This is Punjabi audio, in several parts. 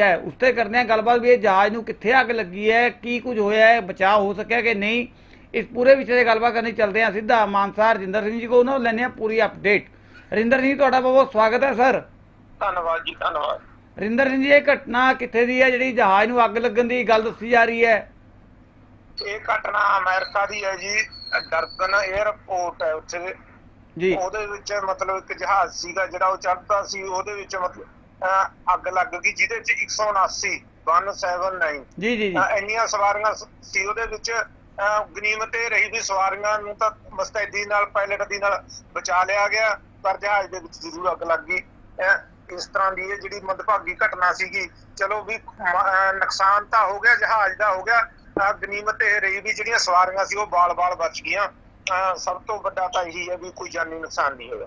ਹੈ ਉਸ ਤੇ ਕਰਦੇ ਆ ਗੱਲਬਾਤ ਵੀ ਇਹ ਜਹਾਜ਼ ਨੂੰ ਕਿੱਥੇ ਅੱਗ ਲੱਗੀ ਹੈ ਕੀ ਕੁਝ ਹੋਇਆ ਹੈ ਬਚਾਅ ਹੋ ਸਕਿਆ ਕਿ ਨਹੀਂ ਇਸ ਪੂਰੇ ਵਿਸ਼ੇ ਤੇ ਗੱਲਬਾਤ ਕਰਨੀ ਚੱਲਦੇ ਆ ਸਿੱਧਾ ਮਾਨਸਾ ਰਜਿੰਦਰ ਸਿੰਘ ਜੀ ਕੋਲ ਉਹਨਾਂ ਨੂੰ ਲੈਣੇ ਆ ਪੂਰੀ ਅਪਡੇਟ ਰਜਿੰਦਰ ਸਿੰਘ ਜੀ, ਤੁਹਾਡਾ ਬਹੁਤ ਸਵਾਗਤ ਹੈ ਸਰ। ਧੰਨਵਾਦ ਜੀ ਧੰਨਵਾਦ। ਰਜਿੰਦਰ ਸਿੰਘ ਜੀ ਇਹ ਘਟਨਾ ਕਿੱਥੇ ਦੀ ਹੈ ਜਿਹੜੀ ਜਹਾਜ਼ ਨੂੰ ਅੱਗ ਲੱਗਣ ਦੀ ਗੱਲ ਦੱਸੀ ਜਾ ਰਹੀ ਹੈ? ਇਹ ਘਟਨਾ ਅਮਰੀਕਾ ਦੀ ਹੈ ਜੀ ਡਰਬਨ 에ਅਰਪੋਰਟ ਹੈ ਉੱਥੇ। ਜੀ। ਉਹਦੇ ਵਿੱਚ ਮਤਲਬ ਇੱਕ ਜਹਾਜ਼ ਸੀਗਾ ਜਿਹੜਾ ਉਹ ਚੜ੍ਹਦਾ ਸੀ ਉਹਦੇ ਵਿੱਚ ਮਤਲਬ ਅੱਗ ਲੱਗ ਗਈ ਜਿਹਦੇ ਵਿੱਚ 179 179 ਜੀ ਜੀ ਇੰਨੀਆਂ ਸਵਾਰੀਆਂ ਸ- ਉਹਦੇ ਵਿੱਚ ਗਨੀਮਤ ਇਹ ਰਹੀ ਵੀ ਸਵਾਰੀਆਂ ਨੂੰ ਤਾਂ ਮਸਤੈਦੀ ਨਾਲ ਪਾਇਲਟ ਦੀ ਨਾਲ ਬਚਾ ਲਿਆ ਗਿਆ ਪਰ ਜਹਾਜ਼ ਦੇ ਵਿੱਚ ਜ਼ਰੂਰ ਅੱਗ ਲੱਗ ਗਈ। ਇਸ ਤਰ੍ਹਾਂ ਦੀ ਇਹ ਜਿਹੜੀ ਮੰਦਭਾਗੀ ਘਟਨਾ ਸੀਗੀ ਚਲੋ ਵੀ ਨੁਕਸਾਨ ਤਾਂ ਹੋ ਗਿਆ ਜਹਾਜ਼ ਦਾ ਹੋ ਗਿਆ ਗਨੀਮਤ ਇਹ ਰਹੀ ਵੀ ਜਿਹੜੀਆਂ ਸਵਾਰੀਆਂ ਸੀ ਉਹ ਬਾਲ-ਬਾਲ ਬਚ ਗਈਆਂ। ਸਭ ਤੋਂ ਵੱਡਾ ਤਾਂ ਇਹੀ ਹੈ ਵੀ ਕੋਈ ਜਾਨੀ ਨੁਕਸਾਨ ਨਹੀਂ ਹੋਇਆ।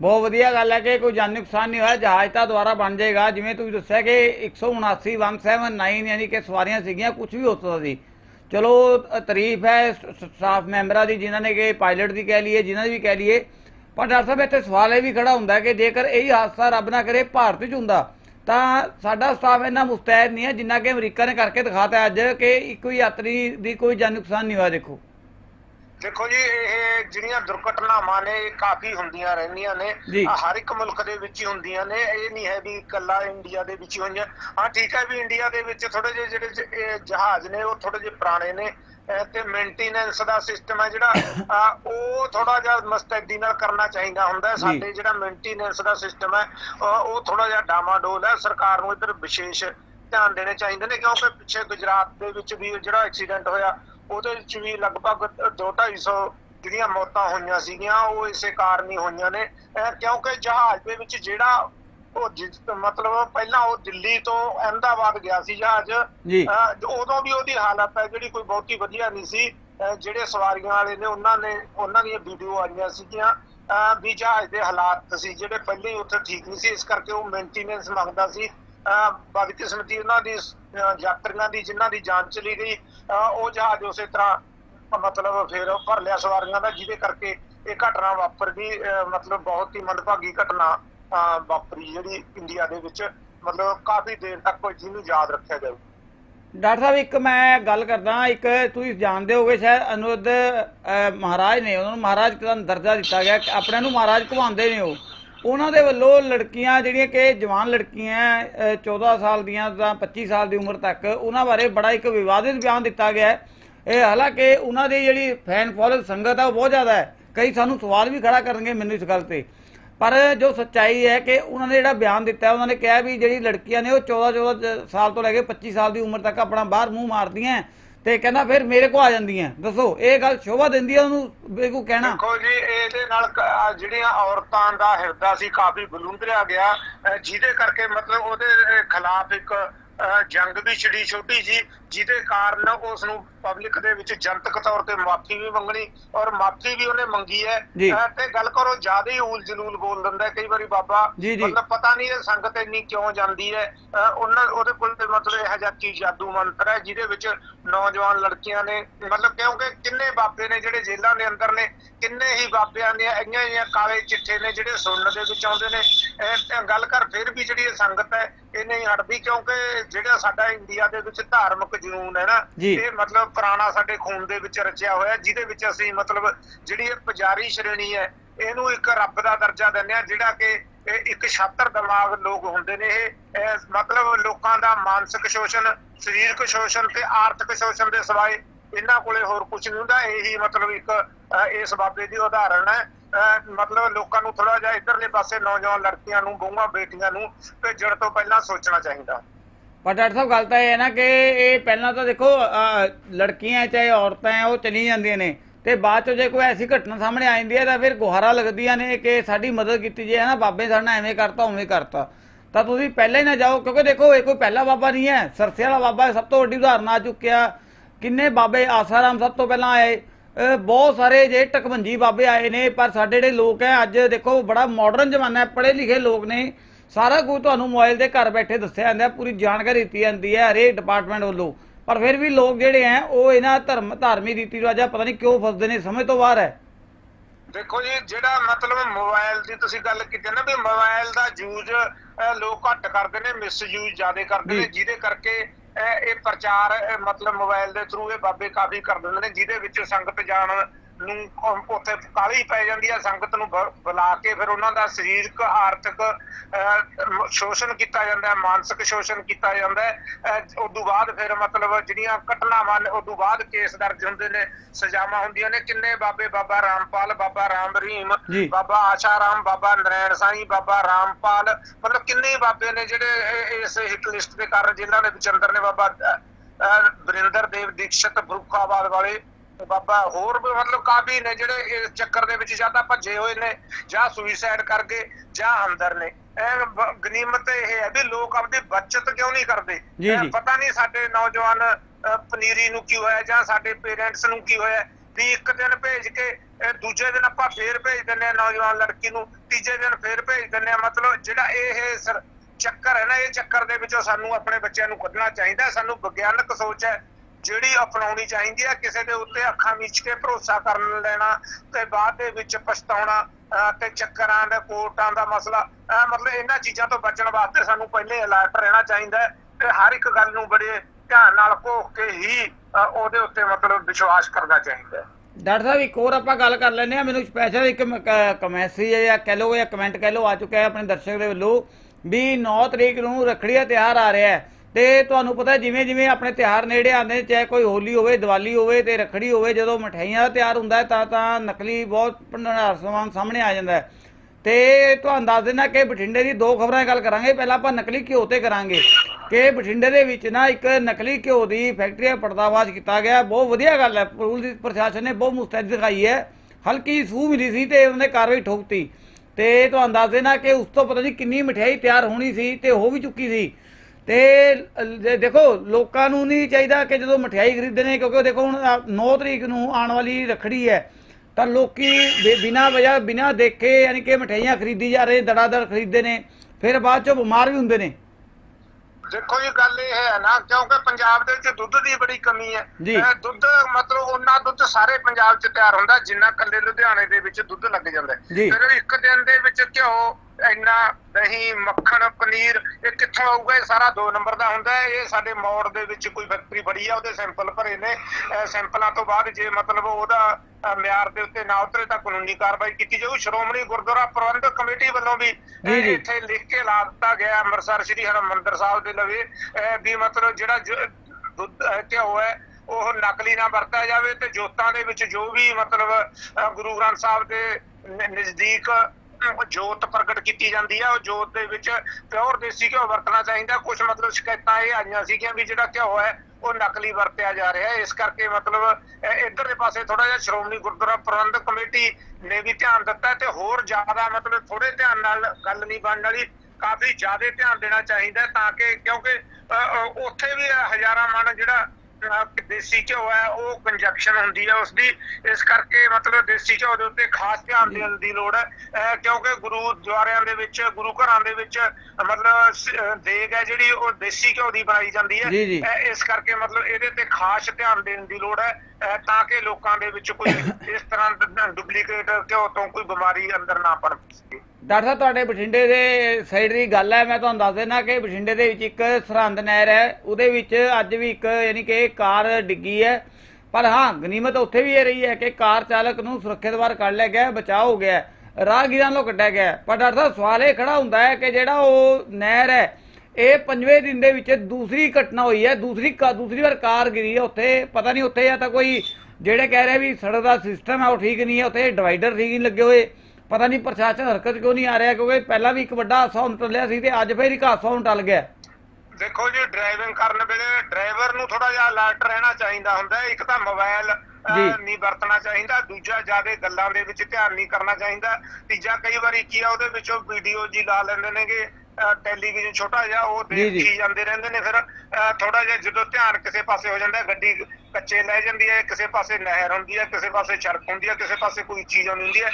ਬਹੁਤ ਵਧੀਆ ਗੱਲ ਹੈ ਕਿ ਕੋਈ ਜਾਨੀ ਨੁਕਸਾਨ ਨਹੀਂ ਹੋਇਆ, ਜਹਾਜ਼ ਤਾਂ ਦੁਬਾਰਾ ਬਣ ਜਾਏਗਾ। ਜਿਵੇਂ ਤੁਸੀਂ ਦੱਸਿਆ ਕਿ 179 179 ਯਾਨੀ ਕਿ ਸਵਾਰੀਆਂ ਸੀਗੀਆਂ ਕੁਝ ਵੀ ਹੋ ਸਕਦਾ ਸੀ। ਚਲੋ ਤਾਰੀਫ ਹੈ ਸਟਾਫ ਮੈਂਬਰਾਂ ਦੀ, ਜਿਨ੍ਹਾਂ ਨੇ ਕਿ ਪਾਇਲਟ ਦੀ ਕਹਿ ਲਈਏ, ਜਿਨ੍ਹਾਂ ਦੀ ਵੀ ਕਹਿ ਲਈਏ। ਪਰ ਡਾਕਟਰ ਸਾਹਿਬ, ਇੱਥੇ ਸਵਾਲ ਇਹ ਵੀ ਖੜਾ ਹੁੰਦਾ ਕਿ ਜੇਕਰ ਇਹੀ ਹਾਦਸਾ ਰੱਬ ਨਾ ਕਰੇ ਭਾਰਤ 'ਚ ਹੁੰਦਾ, ਤਾਂ ਸਾਡਾ ਸਟਾਫ ਇੰਨਾ ਮੁਸਤੈਦ ਨਹੀਂ ਹੈ ਜਿੰਨਾ ਕਿ ਅਮਰੀਕਾ ਨੇ ਕਰਕੇ ਦਿਖਾਤਾ ਅੱਜ ਕਿ ਇੱਕੋ ਵੀ ਯਾਤਰੀ ਦੀ ਕੋਈ ਜਾਨੀ ਨੁਕਸਾਨ ਨਹੀਂ ਹੋਇਆ, ਦੇਖੋ। ਦੇਖੋ ਜੀ ਇਹ ਜਿਹੜੀਆਂ ਦੁਰਘਟਨਾਵਾਂ ਨੇ ਇਹ ਕਾਫੀ ਹੁੰਦੀਆਂ ਰਹਿੰਦੀਆਂ ਨੇ। ਜੀ। ਆਹ ਹਰ ਇੱਕ ਮੁਲਕ ਦੇ ਵਿੱਚ ਹੀ ਹੁੰਦੀਆਂ ਨੇ। ਇਹ ਨਹੀਂ ਹੈ ਵੀ ਇਕੱਲਾ ਇੰਡੀਆ ਦੇ ਵਿੱਚ ਹੀ ਹੋਈਆਂ। ਹਾਂ ਠੀਕ ਹੈ ਵੀ ਇੰਡੀਆ ਦੇ ਵਿੱਚ ਥੋੜੇ ਜਿਹੇ ਜਿਹੜੇ ਜ- ਇਹ ਜਹਾਜ਼ ਨੇ ਉਹ ਥੋੜੇ ਜਿਹੇ ਪੁਰਾਣੇ ਨੇ। ਅਹ ਤੇ ਮੇਨਟੇਨੈਂਸ ਦਾ ਸਿਸਟਮ ਹੈ ਜਿਹੜਾ ਅਹ ਉਹ ਥੋੜਾ ਜਿਹਾ ਮਸਤੈਦੀ ਨਾਲ ਕਰਨਾ ਚਾਹੀਦਾ ਹੁੰਦਾ ਹੈ। ਸਾਡੇ ਜਿਹੜਾ ਮੇਨਟੇਨੈਂਸ ਦਾ ਸਿਸਟਮ ਹੈ ਅਹ ਉਹ ਥੋੜਾ ਜਿਹਾ ਡਾਮਾਡੋਲ ਹੈ। ਸਰਕਾਰ ਨੂੰ ਇਧਰ ਵਿਸ਼ੇਸ਼ ਧਿਆਨ ਦੇਣੇ ਚਾਹੀਦੇ ਨੇ ਕਿਉਂਕਿ ਪਿੱਛੇ ਗੁਜਰਾਤ ਦੇ ਵਿੱਚ ਵੀ ਜਿਹੜਾ ਐਕਸੀਡੈਂਟ ਹੋਇਆ ਉਹਦੇ ਵਿੱਚ ਵੀ ਲਗਭਗ 2-250 ਜਿਹੜੀਆਂ ਮੌਤਾਂ ਹੋਈਆਂ ਸੀਗੀਆਂ ਉਹ ਇਸੇ ਕਾਰਨ ਹੀ ਹੋਈਆਂ ਨੇ। ਕਿਉਂਕਿ ਜਹਾਜ਼ ਦੇ ਵਿੱਚ ਜਿਹੜਾ ਉਹ ਮਤਲਬ ਪਹਿਲਾਂ ਉਹ ਦਿੱਲੀ ਤੋਂ ਅਹਿਮਦਾਬਾਦ ਗਿਆ ਸੀ ਜਹਾਜ਼ ਉਦੋਂ ਵੀ ਉਹਦੀ ਹਾਲਤ ਹੈ ਜਿਹੜੀ ਕੋਈ ਬਹੁਤੀ ਵਧੀਆ ਨਹੀਂ ਸੀ। ਜਿਹੜੇ ਸਵਾਰੀਆਂ ਵਾਲੇ ਨੇ ਉਹਨਾਂ ਨੇ ਉਹਨਾਂ ਦੀਆਂ ਵੀਡੀਓ ਆਈਆਂ ਸੀਗੀਆਂ। ਵੀ ਜਹਾਜ਼ ਦੇ ਹਾਲਾਤ ਸੀ ਜਿਹੜੇ ਪਹਿਲੇ ਹੀ ਉੱਥੇ ਠੀਕ ਨਹੀਂ ਸੀ ਇਸ ਕਰਕੇ ਉਹ ਮੇਨਟੇਨੈਂਸ ਮੰਗਦਾ ਸੀ। ਬਦਕਿਸਮਤੀ ਉਹਨਾਂ ਦੀ ਯਾਤਰੀਆਂ ਦੀ ਜਿਨ੍ਹਾਂ ਦੀ ਜਾਨ ਚਲੀ ਗਈ ਅਹ ਉਹ ਜਹਾਜ਼ ਉਸੇ ਤਰ੍ਹਾਂ ਮਤਲਬ ਫਿਰ ਭਰ ਲਿਆ ਸਵਾਰੀਆਂ ਦਾ, ਜਿਹਦੇ ਕਰਕੇ ਇਹ ਘਟਨਾ ਵਾਪਰ ਗਈ ਮਤਲਬ ਬਹੁਤ ਹੀ ਮੰਦਭਾਗੀ ਘਟਨਾ ਵਾਪਰੀ ਜਿਹੜੀ ਇੰਡੀਆ ਦੇ ਵਿੱਚ, ਮਤਲਬ ਕਾਫੀ ਦੇਰ ਤੱਕ ਕੋਈ ਜਿਹਨੂੰ ਯਾਦ ਰੱਖਿਆ ਜਾਊ। ਡਾਕਟਰ ਸਾਹਿਬ, ਇੱਕ ਮੈਂ ਗੱਲ ਕਰਦਾ ਇੱਕ ਤੁਸੀਂ ਜਾਣਦੇ ਹੋਗੇ ਸ਼ਾਇਦ ਅਨੁਰੁੱਧ ਮਹਾਰਾਜ ਨੇ, ਉਹਨਾਂ ਨੂੰ ਮਹਾਰਾਜ ਦਾ ਦਰਜਾ ਦਿੱਤਾ ਗਿਆ, ਕਿ ਆਪਣੇ ਨੂੰ ਮਹਾਰਾਜ ਘੁਮਾਉਂਦੇ ਨੇ ਉਹ। ਉਹਨਾਂ ਦੇ ਵੱਲੋਂ ਲੜਕੀਆਂ ਜਿਹੜੀਆਂ ਕਿ ਜਵਾਨ ਲੜਕੀਆਂ ਅਹ, 14 ਸਾਲ ਦੀਆਂ ਜਾਂ 25 ਸਾਲ ਦੀ ਉਮਰ ਤੱਕ ਉਹਨਾਂ ਬਾਰੇ ਬੜਾ ਇੱਕ ਵਿਵਾਦਿਤ ਬਿਆਨ ਦਿੱਤਾ ਗਿਆ ਹੈ। ਇਹ ਹਾਲਾਂਕਿ ਉਹਨਾਂ ਦੀ ਜਿਹੜੀ ਫੈਨ ਫੋਲੋਅਰ ਸੰਗਤ ਹੈ ਉਹ ਬਹੁਤ ਜ਼ਿਆਦਾ ਹੈ। ਕਈ ਸਾਨੂੰ ਸਵਾਲ ਵੀ ਖੜਾ ਕਰਨਗੇ ਮੈਨੂੰ ਇਸ ਗੱਲ ਤੇ। ਪਰ ਜੋ ਸੱਚਾਈ ਹੈ ਕਿ ਉਹਨਾਂ ਨੇ ਜਿਹੜਾ ਬਿਆਨ ਦਿੱਤਾ ਉਹਨਾਂ ਨੇ ਕਿਹਾ ਵੀ ਜਿਹੜੀ ਲੜਕੀਆਂ ਨੇ ਉਹ 14 14 ਸਾਲ ਤੋਂ ਲੈ ਕੇ 25 ਸਾਲ ਦੀ ਉਮਰ ਤੱਕ ਆਪਣਾ ਬਾਹਰ ਮੂੰਹ ਮਾਰਦੀਆਂ ਤੇ ਕਹਿੰਦਾ ਫਿਰ ਮੇਰੇ ਕੋ ਆ ਜਾਂਦੀਆਂ। ਦੱਸੋ ਇਹ ਗੱਲ ਸ਼ੋਭਾ ਦਿੰਦੀ ਹੈ ਉਹਨੂੰ ਬੇਕੂ ਕਹਿਣਾ? ਦੇਖੋ ਜੀ ਇਹਦੇ ਨਾਲ ਕ- ਜਿਹੜੀਆਂ ਔਰਤਾਂ ਦਾ ਹਿਰਦਾ ਸੀ ਕਾਫੀ ਬਲੂੰਦਰਿਆ ਗਿਆ। ਅਹ ਜਿਹਦੇ ਕਰਕੇ ਮਤਲਬ ਉਹਦੇ ਖਿਲਾਫ ਇੱਕ ਅਹ, ਜੰਗ ਵੀ ਛਿੜੀ ਛੋਟੀ ਸੀ ਜਿਹਦੇ ਕਾਰਨ ਉਸ ਨੂੰ ਪਬਲਿਕ ਦੇ ਵਿੱਚ ਜਨਤਕ ਤੌਰ ਤੇ ਮਾਫੀ ਵੀ ਮੰਗਣੀ ਔਰ ਮਾਫੀ ਵੀ ਉਹਨੇ ਮੰਗੀ ਹੈ। ਤੇ ਗੱਲ ਕਰੋ ਜ਼ਿਆਦਾ ਹੀ ਊਲ ਜਲੂਲ ਬੋਲ ਦਿੰਦਾ ਕਈ ਵਾਰੀ ਬਾਬਾ। ਮਤਲਬ ਪਤਾ ਨਹੀਂ ਇਹ ਸੰਗਤ ਇੰਨੀ ਕਿਉਂ ਜਾਂਦੀ ਹੈ। ਉਹਨਾਂ ਉਹਦੇ ਕੋਲ ਤੇ ਮਤਲਬ ਇਹ ਜਿਹਾ ਕੀ ਜਾਦੂ ਮੰਤਰ ਹੈ ਜਿਹਦੇ ਵਿੱਚ ਨੌਜਵਾਨ ਲੜਕੀਆਂ ਨੇ ਮਤਲਬ ਕਿਉਂਕਿ ਕਿੰਨੇ ਬਾਬੇ ਨੇ ਜਿਹੜੇ ਜੇਲ੍ਹਾਂ ਦੇ ਅੰਦਰ ਨੇ ਕਿੰਨੇ ਹੀ ਬਾਬਿਆਂ ਦੀਆਂ ਇੰਨੀਆਂ ਜਿਹੀਆਂ ਕਾਲੇ ਚਿੱਠੇ ਨੇ ਜਿਹੜੇ ਸੁਣਨ ਦੇ ਵਿੱਚ ਆਉਂਦੇ ਨੇ। ਇਹ ਗੱਲ ਕਰ ਫਿਰ ਵੀ ਜਿਹੜੀ ਇਹ ਸੰਗਤ ਹੈ ਇਹ ਨਹੀਂ ਹਟਦੀ ਕਿਉਂਕਿ ਜਿਹੜਾ ਸਾਡਾ ਇੰਡੀਆ ਦੇ ਵਿੱਚ ਧਾਰਮਿਕ ਜਨੂਨ ਹੈ ਨਾ। ਇਹ ਮਤਲਬ ਪੁਰਾਣਾ ਸਾਡੇ ਖੂਨ ਦੇ ਵਿੱਚ ਰਚਿਆ ਹੋਇਆ ਜਿਹਦੇ ਵਿੱਚ ਅਸੀਂ ਮਤਲਬ ਜਿਹੜੀ ਇਹ ਪੁਜਾਰੀ ਸ਼੍ਰੇਣੀ ਹੈ ਇਹਨੂੰ ਇੱਕ ਰੱਬ ਦਾ ਦਰਜਾ ਦਿੰਦੇ ਆ ਜਿਹੜਾ ਕਿ ਇੱਕ ਛਾਤਰ ਦਿਮਾਗ ਲੋਕ ਹੁੰਦੇ ਨੇ ਇਹ। ਮਤਲਬ ਲੋਕਾਂ ਦਾ ਮਾਨਸਿਕ ਸ਼ੋਸ਼ਣ ਸਰੀਰਕ ਸ਼ੋਸ਼ਣ ਤੇ ਆਰਥਿਕ ਸ਼ੋਸ਼ਣ ਦੇ ਸਿਵਾਏ ਇਹਨਾਂ ਕੋਲੇ ਹੋਰ ਕੁਝ ਨਹੀਂ ਹੁੰਦਾ। ਇਹੀ ਮਤਲਬ ਇੱਕ ਇਸ ਬਾਬੇ ਦੀ ਉਦਾਹਰਣ ਹੈ। ਅਹ, ਮਤਲਬ ਲੋਕਾਂ ਨੂੰ ਥੋੜਾ ਜਿਹਾ ਇਧਰਲੇ ਪਾਸੇ ਨੌਜਵਾਨ ਲੜਕੀਆਂ ਨੂੰ ਬਹੂਆਂ ਬੇਟੀਆਂ ਨੂੰ ਭੇਜਣ ਤੋਂ ਪਹਿਲਾਂ ਸੋਚਣਾ ਚਾਹੀਦਾ। ਪਰ ਡਾਕਟਰ ਸਾਹਿਬ ਗੱਲ ਤਾਂ ਇਹ ਹੈ ਨਾ ਕਿ ਇਹ ਪਹਿਲਾਂ ਤਾਂ ਦੇਖੋ ਅਹ, ਲੜਕੀਆਂ ਚਾਹੇ ਔਰਤਾਂ ਹੈ ਉਹ ਚਲੀ ਜਾਂਦੀਆਂ ਨੇ। ਤੇ ਬਾਅਦ ਚ ਜੇ ਕੋਈ ਐਸੀ ਘਟਨਾ ਸਾਹਮਣੇ ਆ ਜਾਂਦੀ ਹੈ ਤਾਂ ਫਿਰ ਗੁਹਾਰਾ ਲੱਗਦੀਆਂ ਨੇ ਕਿ ਸਾਡੀ ਮਦਦ ਕੀਤੀ ਜੇ ਹੈ ਨਾ? ਬਾਬੇ ਸਾਡੇ ਨਾਲ ਐਵੇਂ ਕਰਤਾ ਉਵੇਂ ਕਰਤਾ। ਤਾਂ ਤੁਸੀਂ ਪਹਿਲਾਂ ਹੀ ਨਾ ਜਾਓ ਕਿਉਂਕਿ ਦੇਖੋ ਇਹ ਕੋਈ ਪਹਿਲਾ ਬਾਬਾ ਨਹੀਂ ਹੈ। ਸਰਸੇ ਵਾਲਾ ਬਾਬਾ ਸਭ ਤੋਂ ਵੱਡੀ ਉਦਾਹਰਨ ਆ ਚੁੱਕਿਆ। ਕਿੰਨੇ ਬਾਬੇ ਆਸਾਰਾਮ ਸਭ ਤੋਂ ਪਹਿਲਾਂ ਆਏ। ਬਹੁਤ ਸਾਰੇ ਜੇ ਟਕਮੰਜੀ ਬਾਬੇ ਆਏ ਨੇ ਪਰ ਸਾਡੇ ਜਿਹੜੇ ਲੋਕ ਹੈ ਅੱਜ ਦੇਖੋ ਬੜਾ ਮਾਡਰਨ ਜ਼ਮਾਨਾ ਹੈ ਪੜ੍ਹੇ ਲਿਖੇ ਲੋਕ ਨੇ। ਸਾਰਾ ਕੁਝ ਤੁਹਾਨੂੰ ਮੋਬਾਈਲ ਤੇ ਘਰ ਬੈਠੇ ਦੱਸਿਆ ਜਾਂਦਾ ਪੂਰੀ ਜਾਣਕਾਰੀ ਦਿੱਤੀ ਜਾਂਦੀ ਹੈ ਹਰੇਕ ਡਿਪਾਰਟਮੈਂਟ ਵੱਲੋਂ ਪਰ ਫਿਰ ਵੀ ਲੋਕ ਜਿਹੜੇ ਹੈ ਉਹ ਇਹਨਾਂ ਧਰਮ ਧਾਰਮਿਕ ਰੀਤੀ ਰਿਵਾਜਾਂ ਪਤਾ ਨਹੀਂ ਕਿਉਂ ਫਸਦੇ ਨੇ ਸਮਝ ਤੋਂ ਬਾਹਰ ਹੈ ਦੇਖੋ ਜੀ ਜਿਹੜਾ ਮਤਲਬ ਮੋਬਾਈਲ ਦੀ ਤੁਸੀਂ ਗੱਲ ਕੀਤੀ ਨਾ ਵੀ ਮੋਬਾਈਲ ਦਾ ਯੂਜ਼ ਲੋਕ ਘੱਟ ਕਰਦੇ ਨੇ ਮਿਸ ਯੂਜ਼ ਜ਼ਿਆਦਾ ਕਰਦੇ ਨੇ। ਜਿਹਦੇ ਕਰਕੇ ਇਹ ਪ੍ਰਚਾਰ ਮਤਲਬ ਮੋਬਾਈਲ ਦੇ ਥਰੂ ਇਹ ਬਾਬੇ ਕਾਫੀ ਕਰ ਦਿੰਦੇ ਨੇ ਜਿਹਦੇ ਵਿੱਚ ਸੰਗਤ ਜਾਣ ਨੂੰ ਉੱਥੇ ਕਾਲੀ ਪੈ ਜਾਂਦੀ ਹੈ ਸੰਗਤ ਨੂੰ ਬੁਲਾ ਕੇ ਫਿਰ ਉਹਨਾਂ ਦਾ ਸਰੀਰਕ ਆਰਥਿਕ ਸ਼ੋਸ਼ਣ ਕੀਤਾ ਜਾਂਦਾ ਹੈ ਮਾਨਸਿਕ ਸ਼ੋਸ਼ਣ ਕੀਤਾ ਜਾਂਦਾ ਹੈ। ਉਸ ਤੋਂ ਬਾਅਦ ਫਿਰ ਮਤਲਬ ਜਿਹੜੀਆਂ ਘਟਨਾਵਾਂ ਨੇ ਉਸ ਤੋਂ ਬਾਅਦ ਕੇਸ ਦਰਜ ਹੁੰਦੇ ਨੇ ਸਜ਼ਾਵਾਂ ਹੁੰਦੀਆਂ ਨੇ। ਕਿੰਨੇ ਬਾਬੇ ਬਾਬਾ ਰਾਮਪਾਲ ਬਾਬਾ ਰਾਮ ਰਹੀਮ। ਬਾਬਾ ਆਸ਼ਾ ਰਾਮ ਬਾਬਾ ਨਰੈਣ ਸਾਈਂ ਬਾਬਾ ਰਾਮਪਾਲ ਮਤਲਬ ਕਿੰਨੇ ਬਾਬੇ ਨੇ ਜਿਹੜੇ ਇਸ ਹਿੱਟ ਲਿਸਟ ਦੇ ਕਾਰਨ ਜਿਨ੍ਹਾਂ ਦੇ ਵਿੱਚ ਅੰਦਰ ਨੇ ਬਾਬਾ ਵਰਿੰਦਰ ਦੇਵ ਦੀਕਸ਼ਤ ਫਰੂਖਾਬਾਦ ਵਾਲੇ। ਬਾਬਾ ਹੋਰ ਵੀ ਮਤਲਬ ਕਾਫੀ ਨੇ ਜਿਹੜੇ ਇਸ ਚੱਕਰ ਦੇ ਵਿੱਚ ਜਾਂ ਤਾਂ ਭੱਜੇ ਹੋਏ ਨੇ ਜਾਂ ਸੁਈਸਾਈਡ ਕਰ ਗਏ ਜਾਂ ਅੰਦਰ ਨੇ। ਇਹ ਗਨੀਮਤ ਇਹ ਹੈ ਵੀ ਲੋਕ ਆਪਣੀ ਬਚਤ ਕਿਉਂ ਨਹੀਂ ਕਰਦੇ। ਪਤਾ ਨਹੀਂ ਸਾਡੇ ਨੌਜਵਾਨ ਪਨੀਰੀ ਨੂੰ ਕੀ ਹੋਇਆ ਜਾਂ ਸਾਡੇ ਪੇਰੈਂਟਸ ਨੂੰ ਕੀ ਹੋਇਆ। ਵੀ ਇੱਕ ਦਿਨ ਭੇਜ ਕੇ ਦੂਜੇ ਦਿਨ ਆਪਾਂ ਫੇਰ ਭੇਜ ਦਿੰਦੇ ਆ ਨੌਜਵਾਨ ਲੜਕੀ ਨੂੰ ਤੀਜੇ ਦਿਨ ਫੇਰ ਭੇਜ ਦਿੰਦੇ ਆ ਮਤਲਬ ਜਿਹੜਾ ਇਹ ਸਰ- ਚੱਕਰ ਹੈ ਨਾ ਇਹ ਚੱਕਰ ਦੇ ਵਿੱਚੋਂ ਸਾਨੂੰ ਆਪਣੇ ਬੱਚਿਆਂ ਨੂੰ ਕੱਢਣਾ ਚਾਹੀਦਾ। ਸਾਨੂੰ ਵਿਗਿਆਨਕ ਸੋਚ ਹੈ ਜਿਹੜੀ ਅਪਣਾਉਣੀ ਚਾਹੀਦੀ ਹੈ, ਕਿਸੇ ਦੇ ਉੱਤੇ ਅੱਖਾਂ ਮੀਚ ਕੇ ਭਰੋਸਾ ਕਰਨ ਲੈਣਾ ਤੇ ਬਾਅਦ ਦੇ ਵਿੱਚ ਪਛਤਾਉਣਾ ਤੇ ਚੱਕਰਾਂ ਦਾ ਕੋਟਾਂ ਦਾ ਮਸਲਾ ਮਤਲਬ ਇਹਨਾਂ ਚੀਜ਼ਾਂ ਤੋਂ ਬਚਣ ਵਾਸਤੇ ਸਾਨੂੰ ਪਹਿਲੇ ਅਲਰਟ ਰਹਿਣਾ ਚਾਹੀਦਾ ਹੈ ਤੇ ਹਰ ਇੱਕ ਗੱਲ ਨੂੰ ਬੜੇ ਧਿਆਨ ਨਾਲ ਘੋਖ ਕੇ ਹੀ ਉਹਦੇ ਉੱਤੇ ਮਤਲਬ ਵਿਸ਼ਵਾਸ ਕਰਨਾ ਚਾਹੀਦਾ ਹੈ। ਡਾਕਟਰ ਸਾਹਿਬ, ਇੱਕ ਹੋਰ ਆਪਾਂ ਗੱਲ ਕਰ ਲੈਂਦੇ ਆ ਮੈਨੂੰ ਸਪੈਸ਼ਲ ਇੱਕ ਮੈਸੇਜ ਜਾਂ ਕਹਿ ਲਓ ਜਾਂ ਕਮੈਂਟ ਕਹਿ ਲਓ, ਆ ਚੁੱਕਾ ਹੈ ਆਪਣੇ ਦਰਸ਼ਕ ਦੇ ਵੱਲੋਂ ਵੀ 9 ਤਰੀਕ ਨੂੰ ਰੱਖੜੀ ਦਾ ਤਿਉਹਾਰ ਆ ਰਿਹਾ ਹੈ। ਤੇ ਤੁਹਾਨੂੰ ਪਤਾ ਜਿਵੇਂ ਜਿਵੇਂ ਆਪਣੇ ਤਿਉਹਾਰ ਨੇੜੇ ਆਉਂਦੇ, ਚਾਹੇ ਕੋਈ ਹੋਲੀ ਹੋਵੇ, ਦੀਵਾਲੀ ਹੋਵੇ ਤੇ ਰੱਖੜੀ ਹੋਵੇ, ਜਦੋਂ ਮਠਿਆਈਆਂ ਦਾ ਤਿਉਹਾਰ ਹੁੰਦਾ ਤਾਂ ਤਾਂ ਨਕਲੀ ਬਹੁਤ ਭੰਡਾਰ ਸਮਾਨ ਸਾਹਮਣੇ ਆ ਜਾਂਦਾ ਹੈ। ਤੇ ਤੁਹਾਨੂੰ ਦੱਸ ਦੇਣਾ ਕਿ ਬਠਿੰਡੇ ਦੀ ਦੋ ਖਬਰਾਂ ਗੱਲ ਕਰਾਂਗੇ। ਪਹਿਲਾਂ ਆਪਾਂ ਨਕਲੀ ਘਿਓ ਤੇ ਕਰਾਂਗੇ। ਕਿ ਬਠਿੰਡੇ ਦੇ ਵਿੱਚ ਨਾ ਇੱਕ ਨਕਲੀ ਘਿਓ ਦੀ ਫੈਕਟਰੀ ਦਾ ਪਰਦਾਫਾਸ਼ ਕੀਤਾ ਗਿਆ। ਬਹੁਤ ਵਧੀਆ ਗੱਲ ਹੈ। ਪੁਲਿਸ ਪ੍ਰਸ਼ਾਸਨ ਨੇ ਬਹੁਤ ਮੁਸਤੈਦ ਦਿਖਾਈ ਹੈ। ਹਲਕੀ ਸੂਹ ਮਿਲੀ ਸੀ ਤੇ ਉਹਨੇ ਕਾਰਵਾਈ ਠੋਕਤੀ। ਤੇ ਤੁਹਾਨੂੰ ਦੱਸ ਦੇਣਾ ਕਿ ਉਸ ਤੋਂ ਪਤਾ ਨਹੀਂ ਕਿੰਨੀ ਮਠਿਆਈ ਤਿਆਰ ਹੋਣੀ ਸੀ ਤੇ ਹੋ ਵੀ ਚੁੱਕੀ ਸੀ। ਤੇ ਦੇਖੋ ਲੋਕਾਂ ਨੂੰ ਨਹੀਂ ਚਾਹੀਦਾ ਕਿ ਜਦੋਂ ਮਠਿਆਈ ਖਰੀਦਦੇ ਨੇ ਕਿਉਂਕਿ ਦੇਖੋ ਹੁਣ 9 ਤਰੀਕ ਨੂੰ ਆਉਣ ਵਾਲੀ ਰੱਖੜੀ ਹੈ ਤਾਂ ਲੋਕੀ ਬਿਨਾਂ ਵਜ੍ਹਾ ਬਿਨਾਂ ਦੇਖੇ ਯਾਨੀ ਕਿ ਮਠਿਆਈਆਂ ਖਰੀਦੀ ਜਾ ਰਹੇ ਦੜਾ ਦੜ ਖਰੀਦਦੇ ਨੇ ਫਿਰ ਬਾਅਦ ਚੋਂ ਬਿਮਾਰ ਵੀ ਹੁੰਦੇ ਨੇ ਦੇਖੋ ਜੀ ਗੱਲ ਇਹ ਹੈ ਨਾ ਕਿਉਂਕਿ ਪੰਜਾਬ ਦੇ ਵਿੱਚ ਦੁੱਧ ਦੀ ਬੜੀ ਕਮੀ ਹੈ। ਇਹ ਦੁੱਧ ਮਤਲਬ ਉਹਨਾਂ ਦੁੱਧ ਸਾਰੇ ਪੰਜਾਬ 'ਚ ਤਿਆਰ ਹੁੰਦਾ ਜਿੰਨਾ ਕੱਲੇ ਲੁਧਿਆਣੇ ਦੇ ਵਿੱਚ ਦੁੱਧ ਲੱਗ ਜਾਂਦਾ। ਫਿਰ ਇੱਕ ਦਿਨ ਦੇ ਵਿੱਚ ਘਿਓ ਇੰਨਾ ਦਹੀਂ ਮੱਖਣ ਪਨੀਰ ਇਹ ਕਿੱਥੋਂ ਆਊਗਾ? ਇਹ ਸਾਰਾ 2 ਨੰਬਰ ਦਾ ਹੁੰਦਾ ਹੈ। ਇਹ ਸਾਡੇ ਮੌੜ ਦੇ ਵਿੱਚ ਕੋਈ ਫੈਕਟਰੀ ਬੜੀ ਆ ਉਹਦੇ ਸੈਂਪਲ ਭਰੇ ਨੇ। ਸੈਂਪਲਾਂ ਤੋਂ ਬਾਅਦ ਜੇ ਮਤਲਬ ਉਹਦਾ ਮਿਆਰ ਦੇ ਉੱਤੇ ਨਾ ਉਤਰੇ ਤਾਂ ਕਾਨੂੰਨੀ ਕਾਰਵਾਈ ਕੀਤੀ ਜਾਊ। ਸ਼੍ਰੋਮਣੀ ਗੁਰਦੁਆਰਾ ਪ੍ਰਬੰਧਕ ਕਮੇਟੀ ਵੱਲੋਂ ਵੀ ਇੱਥੇ ਲਿਖ ਕੇ ਲਾ ਦਿੱਤਾ ਗਿਆ। ਅੰਮ੍ਰਿਤਸਰ ਸ੍ਰੀ ਹਰਿਮੰਦਰ ਸਾਹਿਬ ਦੇ ਲਵੇ। ਵੀ ਮਤਲਬ ਜਿਹੜਾ ਦੁੱਧ ਘਿਓ ਹੈ ਉਹ ਨਕਲੀ ਨਾ ਵਰਤਿਆ ਜਾਵੇ ਤੇ ਜੋਤਾਂ ਦੇ ਵਿੱਚ ਜੋ ਵੀ ਮਤਲਬ ਗੁਰੂ ਗ੍ਰੰਥ ਸਾਹਿਬ ਦੇ ਨਜ਼ਦੀਕ ਜੋਤ ਪ੍ਰਗਟ ਕੀਤੀ ਜਾਂਦੀ ਹੈ ਉਹ ਜੋਤ ਦੇ ਵਿੱਚ ਪਿਓਰ ਦੇਸੀ ਘਿਓ ਵਰਤਣਾ ਚਾਹੀਦਾ। ਕੁਝ ਮਤਲਬ ਸ਼ਿਕਾਇਤਾਂ ਇਹ ਆਈਆਂ ਸੀਗੀਆਂ ਵੀ ਜਿਹੜਾ ਘਿਓ ਹੈ, ਉਹ ਨਕਲੀ ਵਰਤਿਆ ਜਾ ਰਿਹਾ ਹੈ। ਇਸ ਕਰਕੇ ਮਤਲਬ ਅਹ ਇੱਧਰਲੇ ਪਾਸੇ ਥੋੜਾ ਜਿਹਾ ਸ਼੍ਰੋਮਣੀ ਗੁਰਦੁਆਰਾ ਪ੍ਰਬੰਧਕ ਕਮੇਟੀ ਨੇ ਵੀ ਧਿਆਨ ਦਿੱਤਾ ਤੇ ਹੋਰ ਜ਼ਿਆਦਾ ਮਤਲਬ ਥੋੜੇ ਧਿਆਨ ਨਾਲ ਗੱਲ ਨਹੀਂ ਬਣਨ ਵਾਲੀ, ਕਾਫੀ ਜ਼ਿਆਦਾ ਧਿਆਨ ਦੇਣਾ ਚਾਹੀਦਾ ਤਾਂ ਕਿ ਕਿਉਂਕਿ ਉੱਥੇ ਵੀ ਹਜ਼ਾਰਾਂ ਮਨ ਜਿਹੜਾ ਅਹ, ਦੇਸੀ ਘਿਓ ਹੈ ਉਹ ਕੰਜਕਸ਼ਨ ਹੁੰਦੀ ਹੈ ਉਸ ਦੀ ਇਸ ਕਰਕੇ ਮਤਲਬ ਦੇਸੀ ਘਿਓ ਦੇ ਉੱਤੇ ਖਾਸ ਧਿਆਨ ਦੇਣ ਦੀ ਲੋੜ ਹੈ। ਕਿਉਂਕਿ ਗੁਰੂਦੁਆਰਿਆਂ ਦੇ ਵਿੱਚ ਗੁਰੂ ਘਰਾਂ ਦੇ ਵਿੱਚ ਮਤਲਬ ਦੇਗ ਹੈ ਜਿਹੜੀ ਉਹ ਦੇਸੀ ਘਿਓ ਦੀ ਬਣਾਈ ਜਾਂਦੀ ਹੈ। ਇਸ ਕਰਕੇ ਮਤਲਬ ਇਹਦੇ ਤੇ ਖਾਸ ਧਿਆਨ ਦੇਣ ਦੀ ਲੋੜ ਹੈ। ਤਾਂ ਕਿ ਲੋਕਾਂ ਦੇ ਵਿੱਚ ਕੋਈ ਇਸ ਤਰ੍ਹਾਂ ਡੁਪਲੀਕੇਟ ਘਿਓ ਤੋਂ ਕੋਈ ਬਿਮਾਰੀ ਅੰਦਰ ਨਾ ਪੜ ਸਕੇ। ਡਾਕਟਰ ਸਾਹਿਬ, ਤੁਹਾਡੇ ਬਠਿੰਡੇ ਦੇ ਸਾਈਡ ਦੀ ਗੱਲ ਹੈ, ਮੈਂ ਤੁਹਾਨੂੰ ਦੱਸ ਦੇਣਾ ਕਿ ਬਠਿੰਡੇ ਦੇ ਵਿੱਚ ਇੱਕ ਸਰਹੰਦ ਨਹਿਰ ਹੈ, ਉਹਦੇ ਵਿੱਚ ਅੱਜ ਵੀ ਇੱਕ ਯਾਨੀ ਕਿ ਕਾਰ ਡਿੱਗੀ ਹੈ। ਪਰ ਹਾਂ, ਗਨੀਮਤ ਉੱਥੇ ਵੀ ਇਹ ਰਹੀ ਹੈ ਕਿ ਕਾਰ ਚਾਲਕ ਨੂੰ ਸੁਰੱਖਿਅਤ ਬਾਹਰ ਕੱਢ ਲਿਆ ਗਿਆ, ਬਚਾਅ ਹੋ ਗਿਆ ਰਾਹਗੀਰਾਂ ਨੂੰ ਕੱਢਿਆ ਗਿਆ ਪਰ ਡਾਕਟਰ ਸਾਹਿਬ, ਸਵਾਲ ਇਹ ਖੜਾ ਹੁੰਦਾ ਹੈ ਕਿ ਜਿਹੜਾ ਉਹ ਨਹਿਰ ਹੈ ਇਹ ਪੰਜਵੇਂ ਦਿਨ ਦੇ ਵਿੱਚ ਦੂਸਰੀ ਘਟਨਾ ਹੋਈ ਹੈ। ਦੂਸਰੀ ਦੂਸਰੀ ਵਾਰ ਕਾਰ ਗਿਰੀ ਹੈ ਉੱਥੇ। ਪਤਾ ਨਹੀਂ ਉੱਥੇ ਜਾਂ ਤਾਂ ਕੋਈ ਜਿਹੜੇ ਕਹਿ ਰਹੇ ਵੀ ਸੜਕ ਦਾ ਸਿਸਟਮ ਹੈ ਉਹ ਠੀਕ ਨਹੀਂ ਹੈ। ਉੱਥੇ ਡਿਵਾਈਡਰ ਠੀਕ ਨਹੀਂ ਲੱਗੇ ਹੋਏ। ਪਤਾ ਨਹੀਂ ਪ੍ਰਸ਼ਾਸਨ ਹਰਕਤ ਕਿਉਂ ਨਹੀਂ ਆ ਰਿਹਾ ਕਿਉਂਕਿ ਪਹਿਲਾਂ ਵੀ ਇੱਕ ਵੱਡਾ ਹਾਦਸਾ ਹੁਣ ਟੱਲਿਆ ਸੀ ਤੇ ਅੱਜ ਫੇਰ ਇੱਕ ਹਾਦਸਾ ਹੁਣ ਟਲ ਗਿਆ। ਦੇਖੋ ਜੀ ਡਰਾਈਵਿੰਗ ਕਰਨ ਵੇਲੇ ਡਰਾਈਵਰ ਨੂੰ ਥੋੜਾ ਜਿਹਾ ਅਲਰਟ ਰਹਿਣਾ ਚਾਹੀਦਾ ਹੁੰਦਾ ਹੈ। ਇੱਕ ਤਾਂ ਮੋਬਾਈਲ। ਨਹੀਂ ਵਰਤਣਾ ਚਾਹੀਦਾ। ਦੂਜਾ ਜ਼ਿਆਦਾ ਗੱਲਾਂ ਦੇ ਵਿੱਚ ਧਿਆਨ ਨਹੀਂ ਕਰਨਾ ਚਾਹੀਦਾ। ਤੀਜਾ ਕਈ ਵਾਰੀ ਕੀ ਆ ਉਹਦੇ ਵਿੱਚੋਂ ਵੀਡੀਓ ਜੀ ਲਾ ਲੈਂਦੇ ਨੇਗੇ। ਟੈਲੀਵਿਜ਼ਨ ਛੋਟਾ ਜਿਹਾ ਉਹ। ਦੇਖੀ ਜਾਂਦੇ ਰਹਿੰਦੇ ਨੇ ਫਿਰ ਥੋੜਾ ਜਿਹਾ ਜਦੋਂ ਧਿਆਨ ਕਿਸੇ ਪਾਸੇ ਹੋ ਜਾਂਦਾ ਗੱਡੀ ਕੱਚੇ ਲੈ ਜਾਂਦੀ ਹੈ ਕਿਸੇ ਪਾਸੇ ਨਹਿਰ ਹੁੰਦੀ ਹੈ ਕਿਸੇ ਪਾਸੇ ਸੜਕ ਹੁੰਦੀ ਹੈ ਕਿਸੇ ਪਾਸੇ ਕੋਈ ਚੀਜ਼ ਹੁੰਦੀ ਹੈ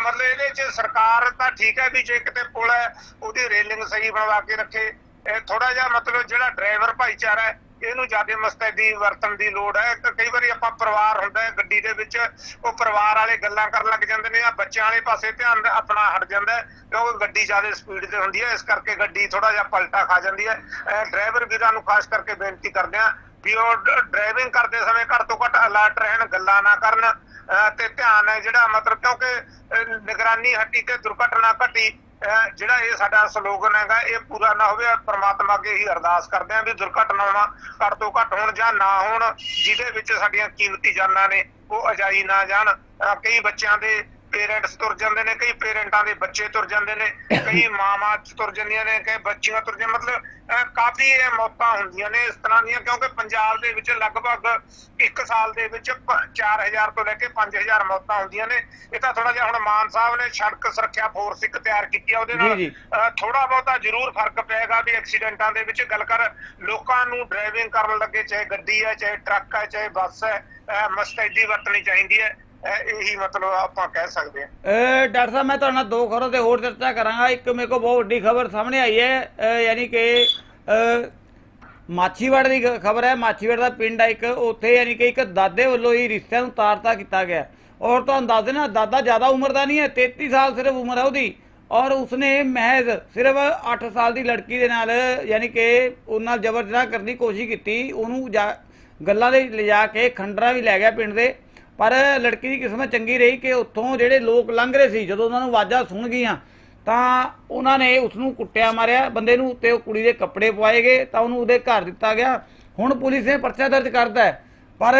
ਮਤਲਬ ਇਹਦੇ 'ਚ ਸਰਕਾਰ ਤਾਂ ਠੀਕ ਹੈ ਵੀ ਜੇ ਕਿਤੇ ਪੁਲ ਹੈ ਉਹਦੀ ਰੇਲਿੰਗ ਸਹੀ ਬਣਵਾ ਕੇ ਰੱਖੇ ਇਹ ਥੋੜਾ ਜਿਹਾ ਮਤਲਬ ਜਿਹੜਾ ਡਰਾਈਵਰ ਭਾਈਚਾਰਾ ਹੈ ਇਹਨੂੰ ਜ਼ਿਆਦਾ ਮਸਤੈਦੀ ਵਰਤਣ ਦੀ ਲੋੜ ਹੈ। ਕਈ ਵਾਰੀ ਆਪਾਂ ਪਰਿਵਾਰ ਹੁੰਦਾ ਹੈ, ਗੱਡੀ ਦੇ ਵਿੱਚ ਉਹ ਪਰਿਵਾਰ ਵਾਲੇ ਗੱਲਾਂ ਕਰਨ ਲੱਗ ਜਾਂਦੇ ਨੇ ਆ ਬੱਚਿਆਂ ਵਾਲੇ ਪਾਸੇ ਧਿਆਨ ਆਪਣਾ ਹਟ ਜਾਂਦਾ ਕਿਉਂਕਿ ਗੱਡੀ ਜ਼ਿਆਦਾ ਸਪੀਡ ਤੇ ਹੁੰਦੀ ਹੈ। ਇਸ ਕਰਕੇ ਗੱਡੀ ਥੋੜਾ ਜਿਹਾ ਪਲਟਾ ਖਾ ਜਾਂਦੀ ਹੈ। ਡਰਾਈਵਰ ਵੀਰਾਂ ਨੂੰ ਖਾਸ ਕਰਕੇ ਬੇਨਤੀ ਕਰਦੇ ਆ ਵੀ ਉਹ ਡਰਾਈਵਿੰਗ ਕਰਦੇ ਸਮੇਂ ਘੱਟ ਤੋਂ ਘੱਟ ਅਲਰਟ ਰਹਿਣ, ਗੱਲਾਂ ਨਾ ਕਰਨ ਤੇ ਧਿਆਨ ਹੈ ਜਿਹੜਾ ਮਤਲਬ ਕਿਉਂਕਿ ਨਿਗਰਾਨੀ ਹੱਟੀ ਤੇ ਦੁਰਘਟਨਾ ਘਟੀ ਜਿਹੜਾ ਇਹ ਸਾਡਾ ਸਲੋਗਨ ਹੈਗਾ, ਇਹ ਪੂਰਾ ਨਾ ਹੋਵੇ, ਪ੍ਰਮਾਤਮਾ ਅੱਗੇ ਹੀ ਅਰਦਾਸ ਕਰਦੇ ਆਂ ਵੀ ਦੁਰਘਟਨਾਵਾਂ ਘੱਟ ਤੋਂ ਘੱਟ ਹੋਣ ਜਾਂ ਨਾ ਹੋਣ, ਜਿਹਦੇ ਵਿੱਚ ਸਾਡੀਆਂ ਕੀਮਤੀ ਜਾਨਾਂ ਨੇ ਉਹ ਅਜਾਈ ਨਾ ਜਾਣ। ਕਈ ਬੱਚਿਆਂ ਦੇ ਪੇਰੈਂਟਸ ਤੁਰ ਜਾਂਦੇ ਨੇ ਕਈ ਪੇਰੈਂਟਾਂ ਦੇ ਬੱਚੇ ਤੁਰ ਜਾਂਦੇ ਨੇ ਕਈ ਮਾਵਾਂ ਤੁਰ ਜਾਂਦੀਆਂ ਨੇ ਕਈ ਬੱਚੀਆਂ ਤੁਰ ਜਾਂਦੀਆਂ ਮਤਲਬ ਕਾਫੀ ਇਹ ਮੌਤਾਂ ਹੁੰਦੀਆਂ ਨੇ ਇਸ ਤਰ੍ਹਾਂ ਦੀਆਂ ਕਿਉਂਕਿ ਪੰਜਾਬ ਦੇ ਵਿੱਚ ਲਗਭਗ ਇੱਕ ਸਾਲ ਦੇ ਵਿੱਚ 4000 ਤੋਂ ਲੈ ਕੇ 5000 ਮੌਤਾਂ ਹੁੰਦੀਆਂ ਨੇ। ਇਹ ਤਾਂ ਥੋੜਾ ਜਿਹਾ ਹੁਣ ਮਾਨ ਸਾਹਿਬ ਨੇ ਸੜਕ ਸੁਰੱਖਿਆ ਫੋਰਸ ਇੱਕ ਤਿਆਰ ਕੀਤੀ ਆ ਉਹਦੇ ਨਾਲ ਥੋੜਾ ਬਹੁਤਾ ਜ਼ਰੂਰ ਫ਼ਰਕ ਪਏਗਾ ਵੀ ਐਕਸੀਡੈਂਟਾਂ ਦੇ ਵਿੱਚ ਗੱਲ ਕਰ ਲੋਕਾਂ ਨੂੰ ਡਰਾਈਵਿੰਗ ਕਰਨ ਲੱਗੇ ਚਾਹੇ ਗੱਡੀ ਹੈ ਚਾਹੇ ਟਰੱਕ ਹੈ ਚਾਹੇ ਬੱਸ ਹੈ ਮਸਤੈਦੀ ਵਰਤਣੀ ਚਾਹੀਦੀ ਹੈ। ਅਹ ਇਹੀ ਮਤਲਬ ਆਪਾਂ ਕਹਿ ਸਕਦੇ ਹਾਂ। ਅਹ ਡਾਕਟਰ ਸਾਹਿਬ, ਮੈਂ ਤੁਹਾਡੇ ਨਾਲ ਦੋ ਖਬਰਾਂ ਤੇ ਹੋਰ ਚਰਚਾ ਕਰਾਂਗਾ। ਇੱਕ ਮੇਰੇ ਕੋਲ ਬਹੁਤ ਵੱਡੀ ਖਬਰ ਸਾਹਮਣੇ ਆਈ ਹੈ। ਅਹ ਯਾਨੀ ਕਿ, ਅਹ ਮਾਛੀਵਾੜ ਦੀ ਖਬਰ ਹੈ। ਮਾਛੀਵਾੜ ਦਾ ਪਿੰਡ ਹੈ ਇੱਕ। ਉੱਥੇ ਯਾਨੀ ਕਿ ਇੱਕ ਦਾਦੇ ਵੱਲੋਂ ਹੀ ਰਿਸ਼ਤਿਆਂ ਨੂੰ ਤਾਰਤਾ ਕੀਤਾ ਗਿਆ ਔਰ ਤੁਹਾਨੂੰ ਦੱਸ ਦੇਣਾ ਦਾਦਾ ਜ਼ਿਆਦਾ ਉਮਰ ਦਾ ਨਹੀਂ ਹੈ। 33 ਸਾਲ ਸਿਰਫ ਉਮਰ ਹੈ ਉਹਦੀ। ਔਰ ਉਸਨੇ ਮਹਿਜ਼ ਸਿਰਫ 8 ਸਾਲ ਦੀ ਲੜਕੀ ਦੇ ਨਾਲ ਯਾਨੀ ਕਿ ਉਹਨਾਂ ਨਾਲ ਜ਼ਬਰ ਜਨਾਹ ਕਰਨ ਦੀ ਕੋਸ਼ਿਸ਼ ਕੀਤੀ। ਉਹਨੂੰ ਜਾ- ਗੱਲਾਂ ਦੇ ਲਿਜਾ ਕੇ ਖੰਡਰਾ ਵੀ ਲੈ ਗਿਆ ਪਿੰਡ ਦੇ। ਪਰ ਲੜਕੀ ਦੀ ਕਿਸਮਤ ਚੰਗੀ ਰਹੀ ਕਿ ਉੱਥੋਂ ਜਿਹੜੇ ਲੋਕ ਲੰਘ ਰਹੇ ਸੀ, ਜਦੋਂ ਉਹਨਾਂ ਨੂੰ ਆਵਾਜ਼ਾਂ ਸੁਣ ਗਈਆਂ, ਤਾਂ ਉਹਨਾਂ ਨੇ ਉਸ ਨੂੰ ਕੁੱਟਿਆ, ਮਾਰਿਆ। ਬੰਦੇ ਨੂੰ ਤੇ ਉਹ ਕੁੜੀ ਦੇ ਕੱਪੜੇ ਪਵਾਏ ਗਏ, ਤਾਂ ਉਹਨੂੰ ਉਹਦੇ ਘਰ ਦਿੱਤਾ ਗਿਆ। ਹੁਣ ਪੁਲਿਸ ਨੇ ਪਰਚਾ ਦਰਜ ਕਰਦਾ ਹੈ। ਪਰ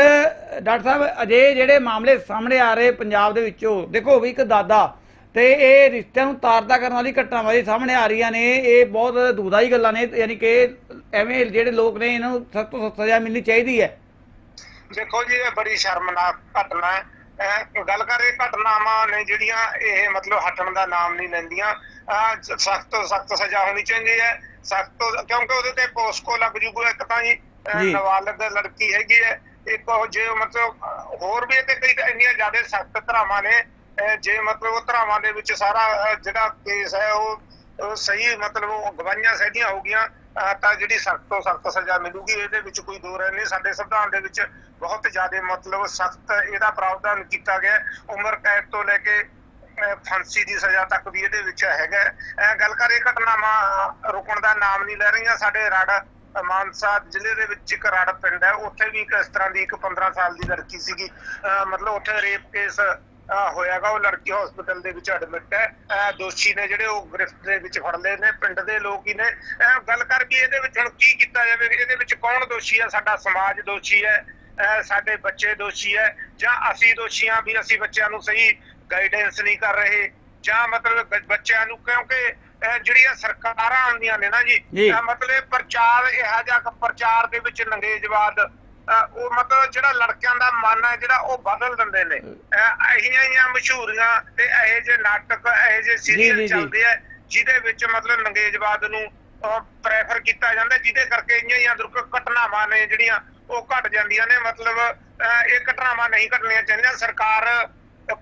ਡਾਕਟਰ ਸਾਹਿਬ, ਅਜੇ ਜਿਹੜੇ ਮਾਮਲੇ ਸਾਹਮਣੇ ਆ ਰਹੇ ਪੰਜਾਬ ਦੇ ਵਿੱਚੋਂ, ਦੇਖੋ ਵੀ ਇੱਕ ਦਾਦਾ ਤੇ ਇਹ ਰਿਸ਼ਤਿਆਂ ਨੂੰ ਤਾਰਦਾ ਕਰਨ ਵਾਲੀ ਘਟਨਾਵਾਂ ਜੀ ਸਾਹਮਣੇ ਆ ਰਹੀਆਂ ਨੇ। ਇਹ ਬਹੁਤ ਦੁਖਦਾਈ ਗੱਲਾਂ ਨੇ, ਯਾਨੀ ਕਿ ਐਵੇਂ ਜਿਹੜੇ ਲੋਕ ਨੇ, ਇਹਨਾਂ ਨੂੰ ਸਖਤ ਤੋਂ ਸਖਤ ਸਜ਼ਾ ਮਿਲਣੀ ਚਾਹੀਦੀ ਹੈ। ਦੇਖੋ ਜੀ ਇਹ ਬੜੀ ਸ਼ਰਮਨਾਕ ਘਟਨਾ ਹੈ। ਗੱਲ ਕਰ ਇਹ ਘਟਨਾਵਾਂ ਨੇ ਜਿਹੜੀਆਂ ਇਹ ਮਤਲਬ ਹਟਣ ਦਾ ਨਾਮ ਨਹੀਂ ਲੈਂਦੀਆਂ। ਸਖਤ ਤੋਂ ਸਖਤ ਸਜ਼ਾ ਹੋਣੀ ਚਾਹੀਦੀ ਹੈ। ਸਖਤ ਕਿਉਂਕਿ ਉਹਦੇ ਤੇ ਪੋਸਕੋ ਲੱਗ ਜੂਗਾ। ਇੱਕ ਤਾਂ ਜੀ। ਨਾਬਾਲਗ ਲੜਕੀ ਹੈਗੀ ਹੈ। ਇੱਕ ਉਹ ਜੇ ਮਤਲਬ ਹੋਰ ਵੀ ਤੇ ਕਈ ਇੰਨੀਆਂ ਜ਼ਿਆਦਾ ਸਖਤ ਧਰਾਵਾਂ ਨੇ ਜੇ ਮਤਲਬ ਉਹ ਧਰਾਵਾਂ ਦੇ ਵਿੱਚ ਸਾਰਾ ਜਿਹੜਾ ਕੇਸ ਹੈ ਉਹ ਸਹੀ ਮਤਲਬ ਉਹ ਗਵਾਹੀਆਂ ਸਹੀਆਂ ਹੋ ਗਈਆਂ। ਤਾਂ ਜਿਹੜੀ ਸਖਤ ਤੋਂ ਸਖਤ ਸਜ਼ਾ ਮਿਲੂਗੀ, ਇਹਦੇ ਵਿੱਚ ਕੋਈ ਦੋ ਰਹਿ ਨਹੀਂ। ਸਾਡੇ ਸੰਵਿਧਾਨ ਦੇ ਵਿੱਚ ਬਹੁਤ ਜ਼ਿਆਦਾ ਮਤਲਬ ਸਖਤ ਇਹਦਾ ਪ੍ਰਾਵਧਾਨ ਕੀਤਾ ਗਿਆ। ਉਮਰ ਕੈਦ ਤੋਂ ਲੈ ਕੇ ਫਾਂਸੀ ਦੀ ਸਜ਼ਾ ਤੱਕ ਵੀ ਇਹਦੇ ਵਿੱਚ ਹੈਗਾ ਗੱਲ ਕਰ ਘਟਨਾਵਾਂ ਰੁਕਣ ਦਾ ਨਾਮ ਨਹੀਂ ਲੈ ਰਹੀਆਂ। ਸਾਡੇ ਰੜ ਮਾਨਸਾ ਜ਼ਿਲ੍ਹੇ ਦੇ ਵਿੱਚ ਇੱਕ ਰੜ ਪਿੰਡ ਹੈ। ਉੱਥੇ ਵੀ ਇੱਕ ਇਸ ਤਰ੍ਹਾਂ ਦੀ ਇੱਕ 15 ਸਾਲ ਦੀ ਲੜਕੀ ਸੀਗੀ। ਅਹ, ਮਤਲਬ ਉੱਥੇ ਰੇਪ ਕੇਸ ਹੋਇਆਗਾ ਉਹ ਲੜਕੀ ਹਸਪੀਟਲ ਦੇ ਵਿੱਚ ਐਡਮਿਟ ਹੈ। ਦੋਸ਼ੀ ਨੇ ਜਿਹੜੇ ਉਹ ਗ੍ਰਿਫਤ ਦੇ ਵਿੱਚ ਫੜ ਲਏ ਨੇ ਪਿੰਡ ਦੇ ਲੋਕ ਹੀ ਨੇ। ਗੱਲ ਕਰ ਵੀ ਇਹਦੇ ਵਿੱਚ ਹੁਣ ਕੀ ਕੀਤਾ ਜਾਵੇ ਇਹਦੇ ਵਿੱਚ ਕੌਣ ਦੋਸ਼ੀ ਹੈ? ਸਾਡਾ ਸਮਾਜ ਦੋਸ਼ੀ ਹੈ ਸਾਡੇ ਬੱਚੇ ਦੋਸ਼ੀ ਹੈ ਜਾਂ ਅਸੀਂ ਦੋਸ਼ੀ ਹਾਂ ਵੀ ਅਸੀਂ ਬੱਚਿਆਂ ਨੂੰ ਸਹੀ ਗਾਈਡੈਂਸ ਨਹੀਂ ਕਰ ਰਹੇ? ਜਾਂ ਮਤਲਬ ਬੱਚਿਆਂ ਨੂੰ ਕਿਉਂਕਿ ਜਿਹੜੀਆਂ ਸਰਕਾਰਾਂ ਆਉਂਦੀਆਂ ਨੇ ਨਾ ਜੀ ਮਤਲਬ ਪ੍ਰਚਾਰ ਇਹੋ ਜਿਹਾ ਪ੍ਰਚਾਰ ਦੇ ਵਿੱਚ ਨੰਗੇਜਵਾਦ ਉਹ ਮਤਲਬ ਜਿਹੜਾ ਲੜਕਿਆਂ ਦਾ ਮਨ ਹੈ ਜਿਹੜਾ ਉਹ ਬਦਲ ਦਿੰਦੇ ਨੇ। ਅਹ ਇਹੀਆਂ ਜਿਹੀਆਂ ਮਸ਼ਹੂਰੀਆਂ ਤੇ ਇਹੋ ਜਿਹੇ ਨਾਟਕ ਇਹੋ ਜਿਹੇ ਜੀ, ਜੀ, ਸੀਰੀਅਲ ਜੀ। ਚੱਲਦੇ ਆ ਜਿਹਦੇ ਵਿੱਚ ਮਤਲਬ ਨੰਗੇਜਵਾਦ ਨੂੰ ਪ੍ਰੈਫਰ ਕੀਤਾ ਜਾਂਦਾ ਜਿਹਦੇ ਕਰਕੇ ਇਹੀਆਂ ਜਿਹੀਆਂ ਦੁਰਘ ਘਟਨਾਵਾਂ ਨੇ ਜਿਹੜੀਆਂ ਉਹ ਘਟ ਜਾਂਦੀਆਂ ਨੇ। ਮਤਲਬ ਇਹ ਘਟਨਾਵਾਂ ਨਹੀਂ ਘਟਣੀਆਂ ਚਾਹੀਦੀਆਂ ਸਰਕਾਰ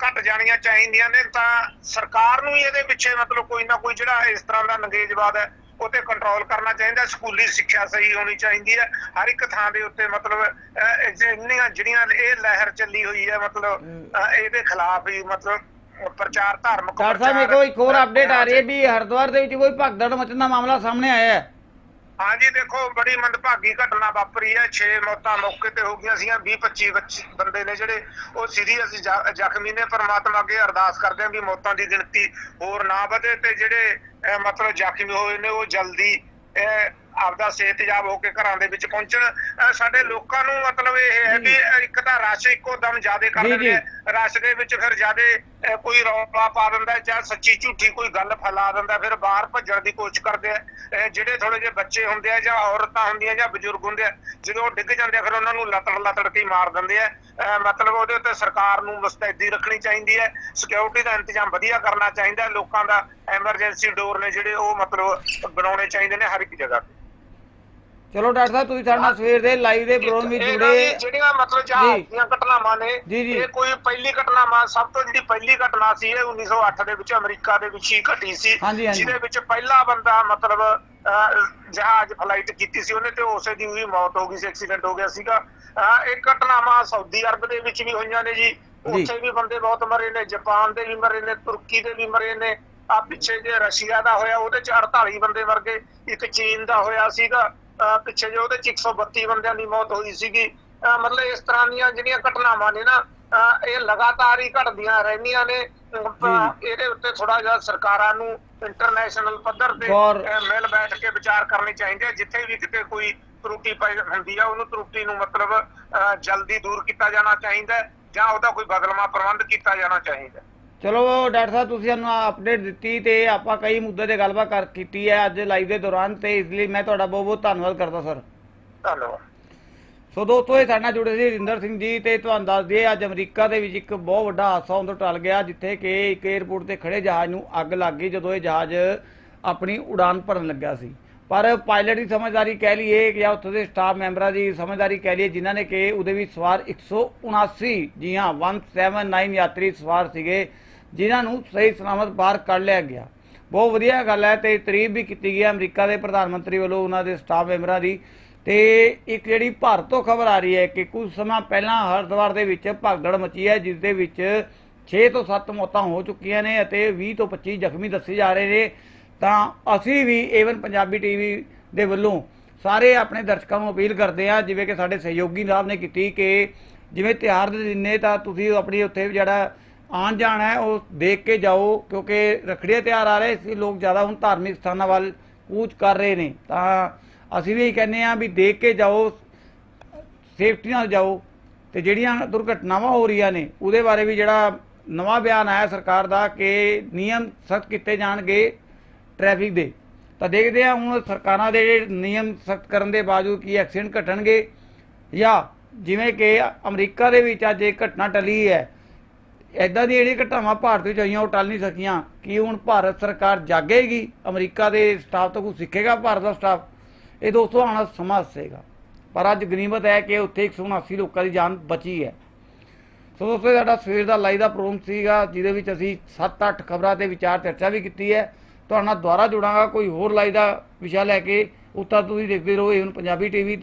ਘਟ ਜਾਣੀਆਂ ਚਾਹੀਦੀਆਂ ਨੇ। ਤਾਂ ਸਰਕਾਰ ਨੂੰ ਹੀ ਇਹਦੇ ਪਿੱਛੇ ਮਤਲਬ ਕੋਈ ਨਾ ਕੋਈ ਜਿਹੜਾ ਇਸ ਤਰ੍ਹਾਂ ਦਾ ਨੰਗੇਜਵਾਦ ਹੈ ਉਹ ਤੇ ਕੰਟਰੋਲ ਕਰਨਾ ਚਾਹੀਦਾ ਸਕੂਲੀ ਸਿੱਖਿਆ ਸਹੀ ਹੋਣੀ ਚਾਹੀਦੀ ਹੈ। ਹਰ ਇੱਕ ਥਾਂ ਦੇ ਉੱਤੇ ਮਤਲਬ ਜਿਹੜੀਆਂ ਜਿਹੜੀਆਂ ਇਹ ਲਹਿਰ ਚੱਲੀ ਹੋਈ ਹੈ ਮਤਲਬ ਇਹਦੇ ਖਿਲਾਫ ਹੀ ਮਤਲਬ ਪ੍ਰਚਾਰ ਧਾਰਮਿਕ ਡਾਕਟਰ ਸਾਹਿਬ ਇੱਕ ਹੋਰ ਅਪਡੇਟ ਆ ਰਹੀ ਹੈ ਵੀ ਹਰਿਦੁਆਰ ਦੇ ਵਿੱਚ ਕੋਈ ਭਗਦੜ ਮਚਣ ਦਾ ਮਾਮਲਾ ਸਾਹਮਣੇ ਆਇਆ ਹੈ। ਹਾਂਜੀ ਦੇਖੋ ਬੜੀ ਮੰਦਭਾਗੀ ਘਟਨਾ ਵਾਪਰੀ ਹੈ। 6 ਮੌਤਾਂ ਮੌਕੇ ਤੇ ਹੋ ਗਈਆਂ ਸੀਗੀਆਂ 20 25 ਬੱਚੇ ਬੰਦੇ ਨੇ ਜਿਹੜੇ ਉਹ ਸੀਰੀਅਸ ਜ਼ਖਮੀ ਨੇ। ਪਰਮਾਤਮਾ ਅੱਗੇ ਅਰਦਾਸ ਕਰਦੇ ਹਾਂ ਵੀ ਮੌਤਾਂ ਦੀ ਗਿਣਤੀ ਹੋਰ ਨਾ ਵਧੇ ਤੇ ਜਿਹੜੇ ਮਤਲਬ ਜ਼ਖਮੀ ਹੋਏ ਨੇ ਉਹ ਜਲਦੀ ਆਪਦਾ ਸਿਹਤਯਾਬ ਹੋ ਕੇ ਘਰਾਂ ਦੇ ਵਿੱਚ ਪਹੁੰਚਣ। ਸਾਡੇ ਲੋਕਾਂ ਨੂੰ ਮਤਲਬ ਇਹ ਹੈ ਅਹ, ਇੱਕ ਤਾਂ ਰਸ਼ ਇੱਕੋ ਦਮ ਜ਼ਿਆਦਾ ਕਰ। ਦਿੰਦੇ ਆ। ਰਸ਼ ਦੇ ਵਿੱਚ ਫਿਰ ਜਿਆਦੇ ਕੋਈ ਰੌਲਾ ਪਾ ਦਿੰਦਾ ਜਾਂ ਸੱਚੀ ਝੂਠੀ ਕੋਈ ਗੱਲ ਫੈਲਾ ਦਿੰਦਾ, ਫਿਰ ਬਾਹਰ ਭੱਜਣ ਦੀ ਕੋਸ਼ਿਸ਼ ਕਰਦੇ ਆ। ਜਿਹੜੇ ਥੋੜੇ ਜਿਹੇ ਬੱਚੇ ਹੁੰਦੇ ਆ ਜਾਂ ਔਰਤਾਂ ਹੁੰਦੀਆਂ ਜਾਂ ਬਜ਼ੁਰਗ ਹੁੰਦੇ ਆ, ਜਦੋਂ ਉਹ ਡਿੱਗ ਜਾਂਦੇ ਆ, ਫਿਰ ਉਹਨਾਂ ਨੂੰ ਲਤੜ ਲਤੜ ਕੇ ਮਾਰ ਦਿੰਦੇ ਆ। ਅਹ, ਮਤਲਬ ਉਹਦੇ ਉੱਤੇ ਸਰਕਾਰ ਨੂੰ ਮੁਸਤੈਦੀ ਰੱਖਣੀ ਚਾਹੀਦੀ ਹੈ ਸਿਕਿਉਰਿਟੀ ਦਾ ਇੰਤਜ਼ਾਮ ਵਧੀਆ ਕਰਨਾ ਚਾਹੀਦਾ, ਲੋਕਾਂ ਦਾ ਐਮਰਜੈਂਸੀ ਡੋਰ ਨੇ ਜਿਹੜੇ ਉਹ ਮਤਲਬ ਬਣਾਉਣੇ ਚਾਹੀਦੇ ਨੇ ਹਰ ਇੱਕ ਜਗ੍ਹਾ ਤੇ। ਚਲੋ ਡਾਕਟਰ ਸਾਹਿਬ ਤੁਸੀਂ ਸਾਡੇ ਨਾਲ ਸਵੇਰ ਦੇ ਲਾਈਵ ਦੇ ਪ੍ਰੋਗਰਾਮ ਵਿੱਚ ਜੁੜੇ ਜਿਹੜੀਆਂ ਮਤਲਬ ਜਹਾਜ਼ ਜੀ। ਦੀਆਂ ਘਟਨਾਵਾਂ ਨੇ ਜੀ, ਜੀ। ਇਹ ਕੋਈ ਪਹਿਲੀ ਘਟਨਾਵਾਂ ਸਭ ਤੋਂ ਜਿਹੜੀ ਪਹਿਲੀ ਘਟਨਾ ਸੀ ਇਹ 1908 ਦੇ ਵਿੱਚ ਅਮਰੀਕਾ ਦੇ ਵਿੱਚ ਹੀ ਘਟੀ ਸੀ ਹਾਂਜੀ, ਹਾਂਜੀ। ਜਿਹਦੇ ਵਿੱਚ ਪਹਿਲਾ ਬੰਦਾ ਮਤਲਬ ਅਹ, ਜਹਾਜ਼ ਫਲਾਈਟ ਕੀਤੀ ਸੀ ਉਹਨੇ ਤੇ ਉਸੇ ਦੀ ਵੀ ਮੌਤ ਹੋ ਗਈ ਸੀ ਐਕਸੀਡੈਂਟ ਹੋ ਗਿਆ ਸੀਗਾ ਅਹ, ਇਹ ਘਟਨਾਵਾਂ ਸਾਊਦੀ ਅਰਬ ਦੇ ਵਿੱਚ ਵੀ ਹੋਈਆਂ ਨੇ ਜੀ ਉੱਥੇ ਵੀ ਬੰਦੇ ਬਹੁਤ ਮਰੇ ਨੇ ਜਾਪਾਨ ਦੇ ਵੀ ਮਰੇ ਨੇ ਤੁਰਕੀ ਦੇ ਵੀ ਮਰੇ ਨੇ ਆ ਪਿੱਛੇ ਜੇ ਰਸ਼ੀਆ ਦਾ ਹੋਇਆ ਉਹਦੇ ਚ 48 ਬੰਦੇ ਮਰ ਗਏ ਇੱਕ ਚੀਨ ਦਾ ਹੋਇਆ ਸੀਗਾ ਪਿੱਛੇ ਜੇ ਉਹਦੇ ਚ 132 ਬੰਦਿਆਂ ਦੀ ਮੌਤ ਹੋਈ ਸੀਗੀ। ਮਤਲਬ ਇਸ ਤਰ੍ਹਾਂ ਦੀਆਂ ਜਿਹੜੀਆਂ ਘਟਨਾਵਾਂ ਨੇ ਨਾ ਇਹ ਲਗਾਤਾਰ ਹੀ ਘਟਦੀਆਂ ਰਹਿੰਦੀਆਂ ਨੇ। ਇਹਦੇ ਉੱਤੇ ਥੋੜਾ ਜਿਹਾ ਸਰਕਾਰਾਂ ਨੂੰ ਇੰਟਰਨੈਸ਼ਨਲ ਪੱਧਰ ਤੇ ਮਿਲ ਬੈਠ ਕੇ ਵਿਚਾਰ ਕਰਨੀ ਚਾਹੀਦੀ ਹੈ ਜਿੱਥੇ ਵੀ ਕਿਤੇ ਕੋਈ ਤਰੁੱਟੀ ਪਈ ਹੁੰਦੀ ਆ ਉਹਨੂੰ ਤਰੁੱਟੀ ਨੂੰ ਮਤਲਬ ਜਲਦੀ ਦੂਰ ਕੀਤਾ ਜਾਣਾ ਚਾਹੀਦਾ ਜਾਂ ਉਹਦਾ ਕੋਈ ਬਦਲਵਾਂ ਪ੍ਰਬੰਧ ਕੀਤਾ ਜਾਣਾ ਚਾਹੀਦਾ। ਚਲੋ ਡਾਕਟਰ ਸਾਹਿਬ ਤੁਸੀਂ ਸਾਨੂੰ ਅਪਡੇਟ ਦਿੱਤੀ ਤੇ ਆਪਾਂ ਕਈ ਮੁੱਦੇ ਤੇ ਗੱਲਬਾਤ ਕਰ ਕੀਤੀ ਹੈ ਅੱਜ ਲਾਈਵ ਦੇ ਦੌਰਾਨ ਤੇ ਇਸ ਲਈ ਮੈਂ ਤੁਹਾਡਾ ਬਹੁਤ ਬਹੁਤ ਧੰਨਵਾਦ ਕਰਦਾ ਸਰ ਧੰਨਵਾਦ। ਸੋ ਦੋਸਤੋ ਇਹ ਸਾਡੇ ਨਾਲ ਜੁੜੇ ਸੀ ਰਿੰਦਰ ਸਿੰਘ ਜੀ ਤੇ ਤੁਹਾਨੂੰ ਦੱਸ ਦਈਏ ਅੱਜ ਅਮਰੀਕਾ ਦੇ ਵਿੱਚ ਇੱਕ ਬਹੁਤ ਵੱਡਾ ਹਾਦਸਾ ਤੋਂ ਟਲ ਗਿਆ ਜਿੱਥੇ ਕਿ ਇੱਕ 에ਅਰਪੋਰਟ ਤੇ ਖੜੇ ਜਹਾਜ਼ ਨੂੰ ਅੱਗ ਲੱਗ ਗਈ ਜਦੋਂ ਇਹ ਜਹਾਜ਼ ਆਪਣੀ ਉਡਾਨ ਭਰਨ ਲੱਗਾ ਸੀ। ਪਰ ਪਾਇਲਟ ਦੀ ਸਮਝਦਾਰੀ ਕਹਿ ਲਈਏ ਜਾਂ ਉੱਥੇ ਦੇ ਸਟਾਫ ਮੈਂਬਰਾਂ ਦੀ ਸਮਝਦਾਰੀ ਕਹਿ ਲਈਏ ਜਿਨ੍ਹਾਂ ਨੇ ਕਿ ਉਹਦੇ ਵਿੱਚ ਸਵਾਰ 179 ਜੀ ਹਾਂ 179 ਯਾਤਰੀ ਸਵਾਰ ਸੀਗੇ। ਜਿਨ੍ਹਾਂ ਨੂੰ ਸਹੀ ਸਲਾਮਤ ਬਾਹਰ ਕੱਢ ਲਿਆ ਗਿਆ। ਬਹੁਤ ਵਧੀਆ ਗੱਲ ਹੈ ਤੇ ਤਾਰੀਫ ਵੀ ਕੀਤੀ ਗਈ ਹੈ ਅਮਰੀਕਾ ਦੇ ਪ੍ਰਧਾਨ ਮੰਤਰੀ ਵੱਲੋਂ ਉਹਨਾਂ ਦੇ ਸਟਾਫ ਮੈਂਬਰਾਂ ਦੀ। ਤੇ ਇੱਕ ਜਿਹੜੀ ਭਾਰਤ ਤੋਂ ਖਬਰ ਆ ਰਹੀ ਹੈ ਕਿ ਕੁਝ ਸਮਾਂ ਪਹਿਲਾਂ ਹਰਿਦੁਆਰ ਦੇ ਵਿੱਚ ਭਗਦੜ ਮਚੀ ਹੈ, ਜਿਸ ਦੇ ਵਿੱਚ 6 ਤੋਂ 7 ਮੌਤਾਂ ਹੋ ਚੁੱਕੀਆਂ ਨੇ ਅਤੇ 20 ਤੋਂ 25 ਜ਼ਖਮੀ ਦੱਸੇ ਜਾ ਰਹੇ ਨੇ। ਤਾਂ ਅਸੀਂ ਵੀ ਏਵਨ ਪੰਜਾਬੀ ਟੀਵੀ ਦੇ ਵੱਲੋਂ ਸਾਰੇ ਆਪਣੇ ਦਰਸ਼ਕਾਂ ਨੂੰ ਅਪੀਲ ਕਰਦੇ ਆ ਜਿਵੇਂ ਕਿ ਸਾਡੇ ਸਹਿਯੋਗੀ ਸਾਹਿਬ ਨੇ ਕੀਤੀ ਕਿ ਜਿਵੇਂ ਤਿਉਹਾਰ ਦੇ ਦਿਨ ਨੇ ਤਾਂ ਤੁਸੀਂ ਆਪਣੀ ਉੱਥੇ ਜਿਹੜਾ ਆਉਣ ਜਾਣਾ ਹੈ, ਉਹ ਦੇਖ ਕੇ ਜਾਓ, ਕਿਉਂਕਿ ਰੱਖੜੀ ਦਾ ਤਿਉਹਾਰ ਆ ਰਹੇ ਸੀ ਲੋਕ ਜ਼ਿਆਦਾ ਹੁਣ ਧਾਰਮਿਕ ਸਥਾਨਾਂ ਵੱਲ ਕੂਚ ਕਰ ਰਹੇ ਨੇ। ਤਾਂ ਅਸੀਂ ਵੀ ਇਹ ਕਹਿੰਦੇ ਆ ਵੀ ਦੇਖ ਕੇ ਜਾਓ, ਸੇਫਟੀ ਨਾਲ ਜਾਓ। ਤੇ ਜਿਹੜੀਆਂ ਦੁਰਘਟਨਾਵਾਂ ਹੋ ਰਹੀਆਂ ਨੇ, ਉਹਦੇ ਬਾਰੇ ਵੀ ਜਿਹੜਾ ਨਵਾਂ ਬਿਆਨ ਆਇਆ ਸਰਕਾਰ ਦਾ ਕਿ ਨਿਯਮ ਸਖਤ ਕੀਤੇ ਜਾਣਗੇ ਟ੍ਰੈਫਿਕ ਦੇ। ਤਾਂ ਦੇਖਦੇ ਆ ਹੁਣ ਸਰਕਾਰਾਂ ਦੇ ਨਿਯਮ ਸਖਤ ਕਰਨ ਦੇ ਬਾਵਜੂਦ ਕੀ ਐਕਸੀਡੈਂਟ ਘਟਣਗੇ ਜਾਂ ਜਿਵੇਂ ਕਿ ਅਮਰੀਕਾ ਦੇ ਵਿੱਚ ਅੱਜ ਇਹ ਘਟਨਾ ਟਲੀ ਹੈ ਐਦਾਂ ਦੀ ਜਿਹੜੀਆਂ ਘਟਨਾਵਾਂ ਭਾਰਤ ਵਿੱਚ ਹੋਈਆਂ, ਉਹ ਟਲ ਨਹੀਂ ਸਕੀਆਂ। ਕੀ ਹੁਣ ਭਾਰਤ ਸਰਕਾਰ ਜਾਗੇਗੀ? ਅਮਰੀਕਾ ਦੇ ਸਟਾਫ ਤੋਂ ਕੁਝ ਸਿੱਖੇਗਾ ਭਾਰਤ ਦਾ ਸਟਾਫ ਇਹ ਦੋਸਤੋ, ਆਉਣਾ ਸਮਾਂ ਦੱਸੇਗਾ। ਪਰ ਅੱਜ ਗਨੀਮਤ ਹੈ ਕਿ ਉੱਥੇ 179 ਲੋਕਾਂ ਦੀ ਜਾਨ ਬਚੀ ਹੈ। ਸੋ ਦੋਸਤੋ ਸਾਡਾ ਸਵੇਰ ਦਾ ਲਾਈਵ ਦਾ ਪ੍ਰੋਗਰਾਮ ਸੀਗਾ, ਜਿਹਦੇ ਵਿੱਚ ਅਸੀਂ 7-8 ਖਬਰਾਂ ਤੇ ਵਿਚਾਰ ਚਰਚਾ ਵੀ ਕੀਤੀ ਹੈ। ਤੁਹਾਡੇ ਨਾਲ ਦੁਬਾਰਾ ਜੁੜਾਂਗਾ, ਕੋਈ ਹੋਰ ਲਾਈਵ ਦਾ ਵਿਸ਼ਾ ਲੈ ਕੇ। ਉੱਤਾ ਤੁਸੀਂ ਦੇਖਦੇ ਰਹੋ ਏਵਨ ਪੰਜਾਬੀ ਟੀਵੀ